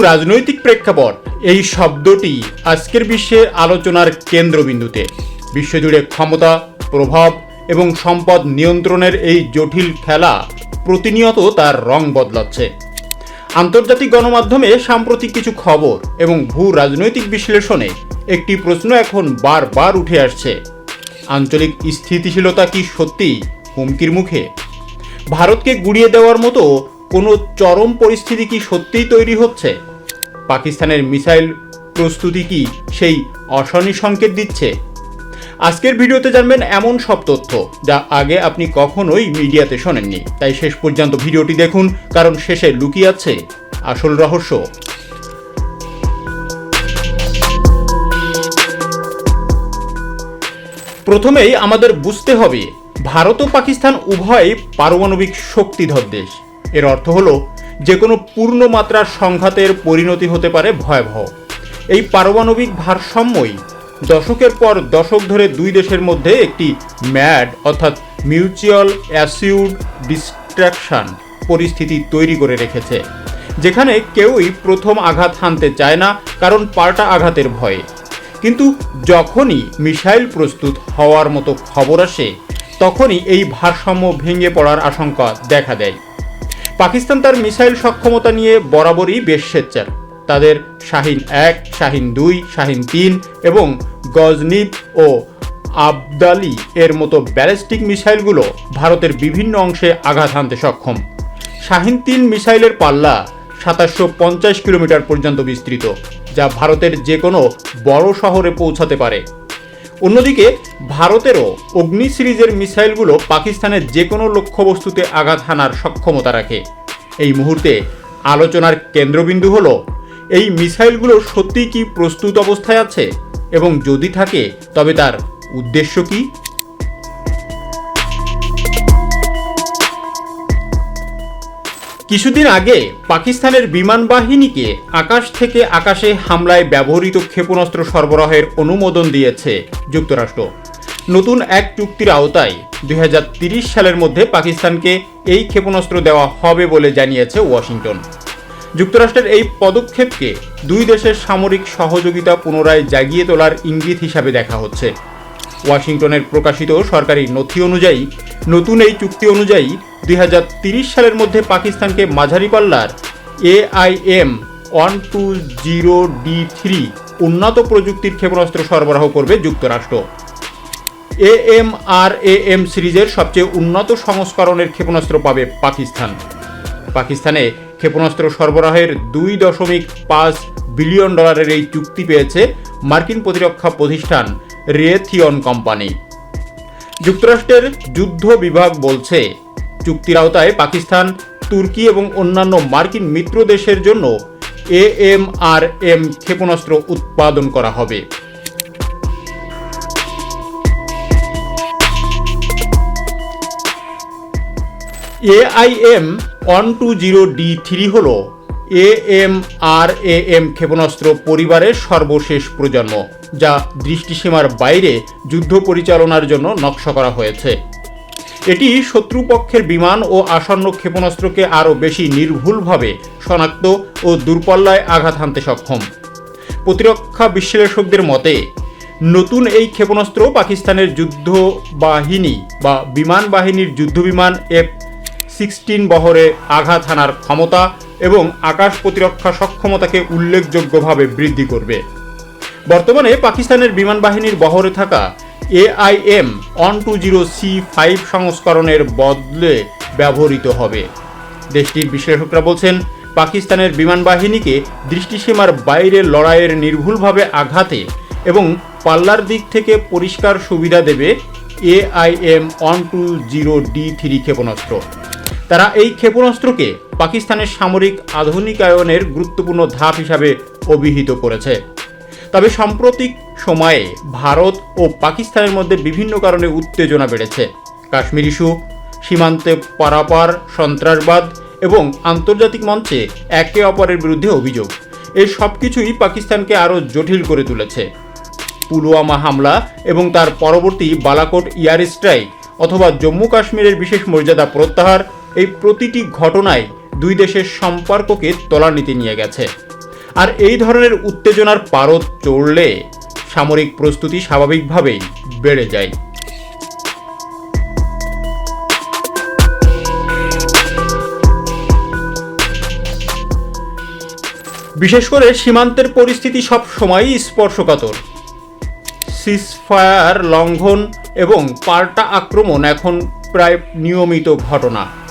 রাজনৈতিক প্রেক্ষাপট, এই শব্দটি আজকের বিশ্বের আলোচনার কেন্দ্রবিন্দুতে। বিশ্বজুড়ে ক্ষমতা, প্রভাব এবং সম্পদ নিয়ন্ত্রণের এই জটিল খেলা প্রতিনিয়ত তার রং বদলাচ্ছে। আন্তর্জাতিক গণমাধ্যমে সাম্প্রতিক কিছু খবর এবং ভূ রাজনৈতিক বিশ্লেষণে একটি প্রশ্ন এখন বারবার উঠে আসছে। আঞ্চলিক স্থিতিশীলতা কি সত্যি হুমকির মুখে? ভারতকে গুড়িয়ে দেওয়ার মতো কোনো চরম পরিস্থিতি কি সত্যিই তৈরি হচ্ছে? পাকিস্তানের মিসাইল প্রস্তুতি কি সেই অশনি সংকেত দিচ্ছে? আজকের ভিডিওতে জানবেন এমন সব তথ্য যা আগে আপনি কখনোই মিডিয়াতে শোনেননি। তাই শেষ পর্যন্ত ভিডিওটি দেখুন, কারণ শেষে লুকিয়ে আছে আসল রহস্য। প্রথমেই আমাদের বুঝতে হবে, ভারত ও পাকিস্তান উভয়ই পারমাণবিক শক্তিধর দেশ। এর অর্থ হলো যে কোনো পূর্ণমাত্রার সংঘাতের পরিণতি হতে পারে ভয়াবহ। এই পারমাণবিক ভারসাম্যই দশকের পর দশক ধরে দুই দেশের মধ্যে একটি ম্যাড অর্থাৎ মিউচুয়াল অ্যাসিউড ডিস্ট্রাকশন পরিস্থিতি তৈরি করে রেখেছে, যেখানে কেউই প্রথম আঘাত হানতে চায় না কারণ পাল্টা আঘাতের ভয়ে। কিন্তু যখনই মিসাইল প্রস্তুত হওয়ার মতো খবর আসে, তখনই এই ভারসাম্য ভেঙে পড়ার আশঙ্কা দেখা দেয়। পাকিস্তান তার মিসাইল সক্ষমতা নিয়ে বরাবরই বেশ সোচ্চার তাদের শাহিন এক, শাহিন দুই, শাহিন তিন এবং গজনিব ও আবদালি এর মতো ব্যালিস্টিক মিসাইলগুলো ভারতের বিভিন্ন অংশে আঘাত হানতে সক্ষম। শাহিন তিন মিসাইলের পাল্লা সাতাশশো পঞ্চাশ কিলোমিটার পর্যন্ত বিস্তৃত, যা ভারতের যে কোনো বড় শহরে পৌঁছাতে পারে। অন্যদিকে ভারতেরও অগ্নি সিরিজের মিসাইলগুলো পাকিস্তানের যে কোনো লক্ষ্যবস্তুতে আঘাত হানার সক্ষমতা রাখে। এই মুহূর্তে আলোচনার কেন্দ্রবিন্দু হল, এই মিসাইলগুলো সত্যিই কি প্রস্তুত অবস্থায় আছে এবং যদি থাকে, তবে তার উদ্দেশ্য কি? কিছুদিন আগে পাকিস্তানের বিমান বাহিনীকে আকাশ থেকে আকাশে হামলায় ব্যবহৃত ক্ষেপণাস্ত্র সরবরাহের অনুমোদন দিয়েছে যুক্তরাষ্ট্র। নতুন এক চুক্তির আওতায় দুই সালের মধ্যে পাকিস্তানকে এই ক্ষেপণাস্ত্র দেওয়া হবে বলে জানিয়েছে ওয়াশিংটন। যুক্তরাষ্ট্রের এই পদক্ষেপকে দুই দেশের সামরিক সহযোগিতা পুনরায় জাগিয়ে তোলার ইঙ্গিত হিসাবে দেখা হচ্ছে। ওয়াশিংটনের প্রকাশিত সরকারি নথি অনুযায়ী, নতুন এই চুক্তি অনুযায়ী দুই সালের মধ্যে পাকিস্তানকে মাঝারি পাল্লার AIM one two zero D three উন্নত প্রযুক্তির ক্ষেপণাস্ত্র সরবরাহ করবে যুক্তরাষ্ট্র। এএম আর এএম সিরিজের সবচেয়ে উন্নত সংস্করণের ক্ষেপণাস্ত্র পাবে পাকিস্তান। পাকিস্তানে ক্ষেপণাস্ত্র সরবরাহের দুই দশমিক পাঁচ বিলিয়ন ডলারের এই চুক্তি পেয়েছে মার্কিন প্রতিরক্ষা প্রতিষ্ঠান রেথিয়ন কোম্পানি। যুক্তরাষ্ট্রের যুদ্ধ বিভাগ বলছে, চুক্তির আওতায় পাকিস্তান, তুর্কি এবং অন্যান্য মার্কিন মিত্র দেশের জন্য এএম আর এম ক্ষেপণাস্ত্র উৎপাদন করা হবে। AIM one two zero D three হল এএম আর এএম ক্ষেপণাস্ত্র পরিবারের সর্বশেষ প্রজন্ম, যা দৃষ্টিসীমার বাইরে যুদ্ধ পরিচালনার জন্য নকশা করা হয়েছে। এটি শত্রুপক্ষের বিমান ও আসন্ন ক্ষেপণাস্ত্রকে আরও বেশি নির্ভুলভাবে শনাক্ত ও দূরপাল্লায় আঘাত হানতে সক্ষম। প্রতিরক্ষা বিশ্লেষকদের মতে, নতুন এই ক্ষেপণাস্ত্র পাকিস্তানের যুদ্ধ বাহিনী বা বিমান বাহিনীর যুদ্ধবিমান এফ সিক্সটিন বহরে আঘাত হানার ক্ষমতা এবং আকাশ প্রতিরক্ষা সক্ষমতাকে উল্লেখযোগ্যভাবে বৃদ্ধি করবে। বর্তমানে পাকিস্তানের বিমান বাহিনীর বহরে থাকা AIM one two zero C five সংস্করণের বদলে ব্যবহৃত হবে। দেশটির বিশ্লেষকরা বলছেন, পাকিস্তানের বিমান বাহিনীকে দৃষ্টিসীমার বাইরে লড়াইয়ের নির্ভুলভাবে আঘাতে এবং পাল্লার দিক থেকে পরিষ্কার সুবিধা দেবে AIM one two zero D three ক্ষেপণাস্ত্র। তারা এই ক্ষেপণাস্ত্রকে পাকিস্তানের সামরিক আধুনিকায়নের গুরুত্বপূর্ণ ধাপ হিসাবে অভিহিত করেছে। তবে সাম্প্রতিক সময়ে ভারত ও পাকিস্তানের মধ্যে বিভিন্ন কারণে উত্তেজনা বেড়েছে। কাশ্মীর ইস্যু, সীমান্তে পারাপার, সন্ত্রাসবাদ এবং আন্তর্জাতিক মঞ্চে একে অপরের বিরুদ্ধে অভিযোগ। এই সব কিছুই পাকিস্তানকে আরও জটিল করে তুলেছে। পুলওয়ামা হামলা এবং তার পরবর্তী বালাকোট ইয়ার স্ট্রাইক অথবা জম্মু কাশ্মীরের বিশেষ মর্যাদা প্রত্যাহার এই প্রতিটি ঘটনায় দুই দেশের সম্পর্ককে তলানিতে নিয়ে গেছে। আর এই ধরনের উত্তেজনার পারদ চড়লে সামরিক প্রস্তুতি স্বাভাবিকভাবেই বেড়ে যায়। বিশেষ করে সীমান্তের পরিস্থিতি সব সময়ই স্পর্শকাতর। সিসফায়ার লঙ্ঘন এবং পাল্টা আক্রমণ এখন প্রায় নিয়মিত ঘটনা।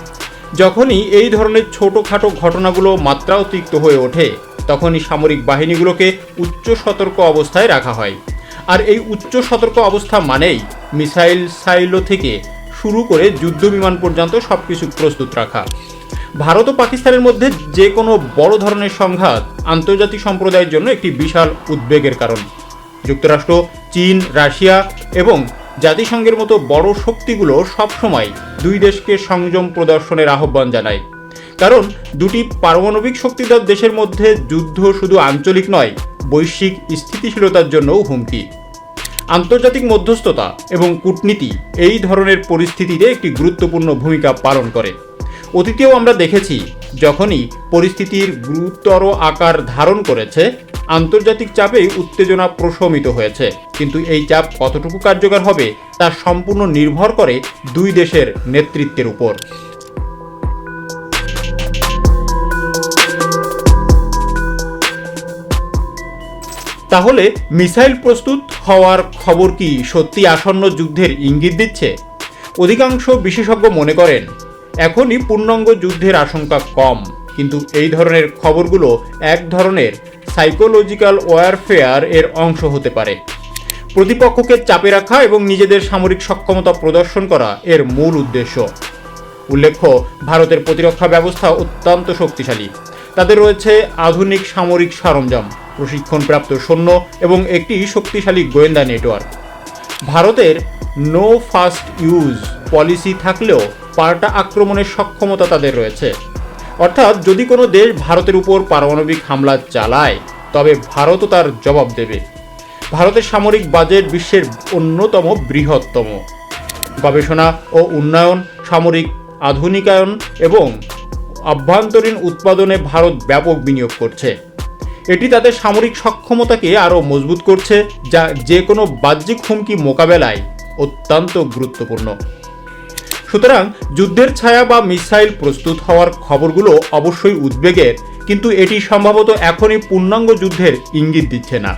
যখনই এই ধরনের ছোটোখাটো ঘটনাগুলো মাত্রা অতিরিক্ত হয়ে ওঠে, তখনই সামরিক বাহিনীগুলোকে উচ্চ সতর্ক অবস্থায় রাখা হয়। আর এই উচ্চ সতর্ক অবস্থা মানেই মিসাইল সাইলো থেকে শুরু করে যুদ্ধ বিমান পর্যন্ত সব কিছু প্রস্তুত রাখা। ভারত ও পাকিস্তানের মধ্যে যে কোনো বড় ধরনের সংঘাত আন্তর্জাতিক সম্প্রদায়ের জন্য একটি বিশাল উদ্বেগের কারণ। যুক্তরাষ্ট্র, চীন, রাশিয়া এবং জাতিসংঘের মতো বড় শক্তিগুলো সবসময় দুই দেশকে সংযম প্রদর্শনের আহ্বান জানায়। কারণ দুটি পারমাণবিক শক্তিধর দেশের মধ্যে যুদ্ধ শুধু আঞ্চলিক নয়, বৈশ্বিক স্থিতিশীলতার জন্যও হুমকি। আন্তর্জাতিক মধ্যস্থতা এবং কূটনীতি এই ধরনের পরিস্থিতিতে একটি গুরুত্বপূর্ণ ভূমিকা পালন করে। অতীতেও আমরা দেখেছি, যখনই পরিস্থিতির গুরুতর আকার ধারণ করেছে আন্তর্জাতিক চাপেই উত্তেজনা প্রশমিত হয়েছে। কিন্তু এই চাপ কতটুকু কার্যকর হবে, তা সম্পূর্ণ নির্ভর করে দুই দেশের নেতৃত্বের উপর। তাহলে মিসাইল প্রস্তুত হওয়ার খবর কি সত্যি আসন্ন যুদ্ধের ইঙ্গিত দিচ্ছে? অধিকাংশ বিশেষজ্ঞ মনে করেন, এখনই পূর্ণাঙ্গ যুদ্ধের আশঙ্কা কম। কিন্তু এই ধরনের খবরগুলো এক ধরনের সাইকোলজিক্যাল ওয়ারফেয়ার এর অংশ হতে পারে। প্রতিপক্ষকে চাপে রাখা এবং নিজেদের সামরিক সক্ষমতা প্রদর্শন করা এর মূল উদ্দেশ্য। উল্লেখ্য, ভারতের প্রতিরক্ষা ব্যবস্থা অত্যন্ত শক্তিশালী। তাদের রয়েছে আধুনিক সামরিক সরঞ্জাম, প্রশিক্ষণপ্রাপ্ত সৈন্য এবং একটি শক্তিশালী গোয়েন্দা নেটওয়ার্ক। ভারতের নো ফাস্ট ইউজ পলিসি থাকলেও পাল্টা আক্রমণের সক্ষমতা তাদের রয়েছে। অর্থাৎ যদি কোনো দেশ ভারতের উপর পারমাণবিক হামলা চালায়, তবে ভারতও তার জবাব দেবে। ভারতের সামরিক বাজেট বিশ্বের অন্যতম বৃহত্তম। গবেষণা ও উন্নয়ন, সামরিক আধুনিকায়ন এবং আভ্যন্তরীণ উৎপাদনে ভারত ব্যাপক বিনিয়োগ করছে। এটি তাদের সামরিক সক্ষমতাকে আরও মজবুত করছে, যা যে কোনো বাহ্যিক হুমকি মোকাবেলায় অত্যন্ত গুরুত্বপূর্ণ। সুতরাং যুদ্ধের ছায়া বা মিসাইল প্রস্তুত হওয়ার খবরগুলো অবশ্যই উদ্বেগের, কিন্তু এটি সম্ভবত এখনই পূর্ণাঙ্গ যুদ্ধের ইঙ্গিত দিচ্ছে না।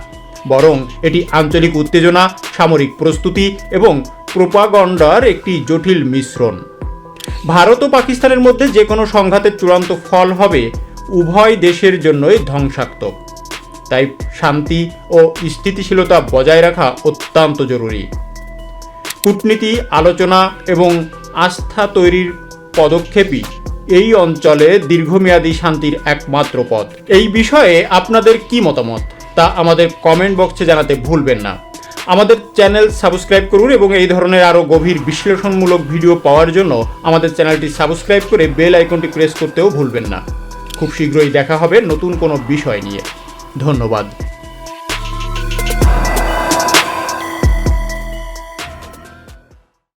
বরং এটি আঞ্চলিক উত্তেজনা, সামরিক প্রস্তুতি এবং প্রোপাগন্ডার একটি জটিল মিশ্রণ। ভারত ও পাকিস্তানের মধ্যে যে কোনো সংঘাতের চূড়ান্ত ফল হবে উভয় দেশের জন্যই ধ্বংসাত্মক। তাই শান্তি ও স্থিতিশীলতা বজায় রাখা অত্যন্ত জরুরি। কূটনীতি, আলোচনা এবং আস্থা তৈরির পদক্ষেপই এই অঞ্চলে দীর্ঘমেয়াদী শান্তির একমাত্র পথ। এই বিষয়ে আপনাদের কি মতামত? তা আমাদের কমেন্ট বক্সে জানাতে ভুলবেন না। আমাদের চ্যানেল সাবস্ক্রাইব করুন এবং এই ধরনের আরও গভীর বিশ্লেষণমূলক ভিডিও পাওয়ার জন্য আমাদের চ্যানেলটি সাবস্ক্রাইব করে বেল আইকনটি প্রেস করতেও ভুলবেন না। খুব শীঘ্রই দেখা হবে নতুন কোনো বিষয় নিয়ে। ধন্যবাদ।